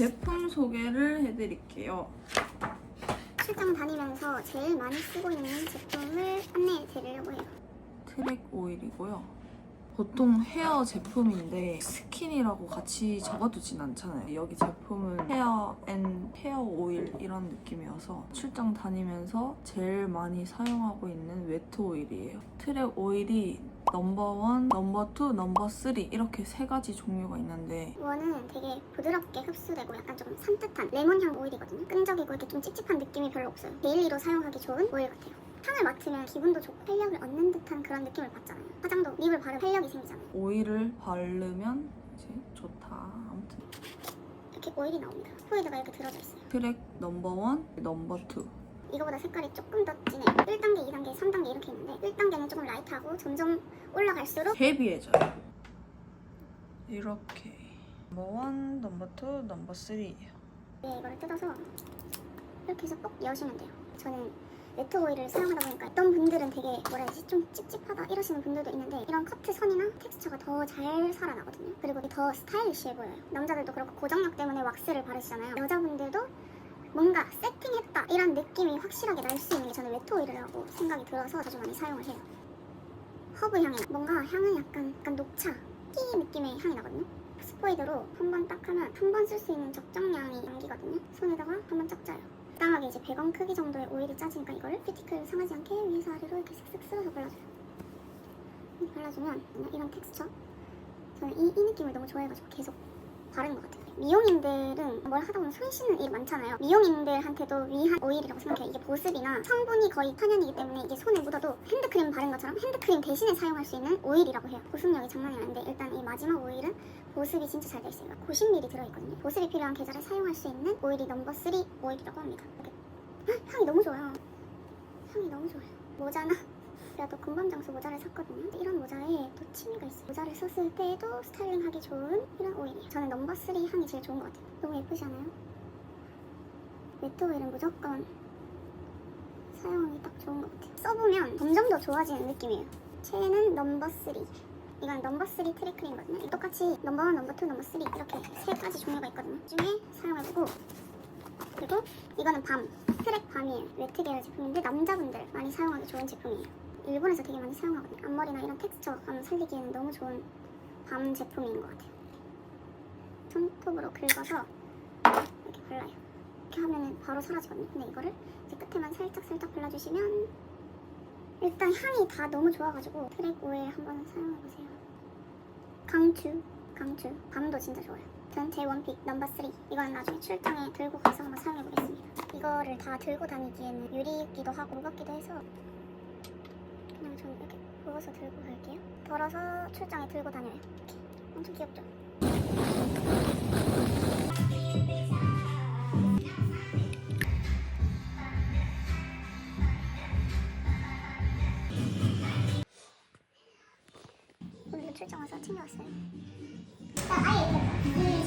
제품 소개를 해드릴게요. 출장 다니면서 제일 많이 쓰고 있는 제품을 안내해 드리려고 해요. 트랙 오일이고요. 보통 헤어 제품인데 스킨이라고 같이 적어두진 않잖아요. 여기 제품은 헤어 앤 헤어 오일 이런 느낌이어서 출장 다니면서 제일 많이 사용하고 있는 웨트 오일이에요. 트랙 오일이 넘버 1, 넘버 2, 넘버 3 이렇게 세 가지 종류가 있는데 원은 되게 부드럽게 흡수되고 약간 좀 산뜻한 레몬향 오일이거든요. 끈적이고 이렇게 좀 찝찝한 느낌이 별로 없어요. 데일리로 사용하기 좋은 오일 같아요. 향을 맡으면 기분도 좋고 활력을 얻는 듯한 그런 느낌을 받잖아요. 화장도 립을 바르면 활력이 생기잖아요. 오일을 바르면 이제 좋다. 아무튼 이렇게 오일이 나옵니다. 포에드가 이렇게 들어져 있어요. 트랙 넘버 1, 넘버 2 이거보다 색깔이 조금 더 진해요. 1단계, 2단계, 3단계 이렇게 있는데 1단계는 조금 라이트하고 점점 올라갈수록 헤비해져요. 이렇게 넘버 1, 넘버 2, 넘버 3예요. 네, 이거를 뜯어서 이렇게 해서 꼭 여시면 돼요. 저는 웨트 오일을 사용하다 보니까 어떤 분들은 되게 뭐라 해야 되지 좀 찝찝하다 이러시는 분들도 있는데 이런 커트 선이나 텍스처가 더 잘 살아나거든요. 그리고 더 스타일리시해 보여요. 남자들도 그렇고 고정력 때문에 왁스를 바르시잖아요. 여자분들도 뭔가 세팅했다 이런 느낌이 확실하게 날 수 있는 게 저는 웨트 오일이라고 생각이 들어서 자주 많이 사용을 해요. 허브 향이 뭔가 향은 약간 약간 녹차 티 느낌의 향이 나거든요. 스포이드로 한 번 딱 하면 한 번 쓸 수 있는 적정량이 남기거든요. 손에다가 한 번 쫙 짜요. 적당하게 이제 100원 크기 정도의 오일이 짜지니까 이거를 큐티클 상하지 않게 위에서 아래로 이렇게 슥슥 쓸어서 발라줘요. 발라주면 이런 텍스처 저는 이, 이 느낌을 너무 좋아해가지고 계속 바르는 것 같아요. 미용인들은 뭘 하다 보면 손 씻는 일이 많잖아요. 미용인들한테도 위한 오일이라고 생각해요. 이게 보습이나 성분이 거의 천연이기 때문에 이게 손에 묻어도 핸드크림 바른 것처럼 핸드크림 대신에 사용할 수 있는 오일이라고 해요. 보습력이 장난이 아닌데 일단 이 마지막 오일은 보습이 진짜 잘 돼 있어요. 90ml 들어있거든요. 보습이 필요한 계절에 사용할 수 있는 오일이 넘버 3 오일이라고 합니다. 이렇게. 헉, 향이 너무 좋아요. 향이 너무 좋아요. 모자나 제가 또 금밤장수 모자를 샀거든요. 이런 모자에 또 취미가 있어요. 모자를 썼을 때도 스타일링하기 좋은 이런 오일이에요. 저는 넘버 3 향이 제일 좋은 것 같아요. 너무 예쁘지 않아요? 웨트 오일은 무조건 사용하기 딱 좋은 것 같아요. 써보면 점점 더 좋아지는 느낌이에요. 최애는 넘버 3. 이건 넘버 3 트리크림이거든요. 똑같이 넘버 1, 넘버 2, 넘버 3 이렇게 세 가지 종류가 있거든요. 그 중에 사용해보고 그리고 이거는 밤, 트랙 밤이에요. 웨트 계열 제품인데 남자분들 많이 사용하기 좋은 제품이에요. 일본에서 되게 많이 사용하거든요. 앞머리나 이런 텍스처 감 살리기에는 너무 좋은 밤 제품인 것 같아요. 손톱으로 긁어서 이렇게 발라요. 이렇게 하면은 바로 사라지거든요. 근데 이거를 이제 끝에만 살짝 살짝 발라주시면 일단 향이 다 너무 좋아가지고 트랙 오일 한번 사용해보세요. 강추, 강추. 밤도 진짜 좋아요. 전제 원픽 넘버 3. 이건 나중에 출장에 들고 가서 한번 사용해보겠습니다. 이거를 다 들고 다니기에는 유리기도 하고 무겁기도 해서 부어서 들고 갈게요. 덜어서 출장에 들고 다녀요. 이렇게. 엄청 귀엽죠? 오늘도 출장 와서 챙겨왔어요. 아예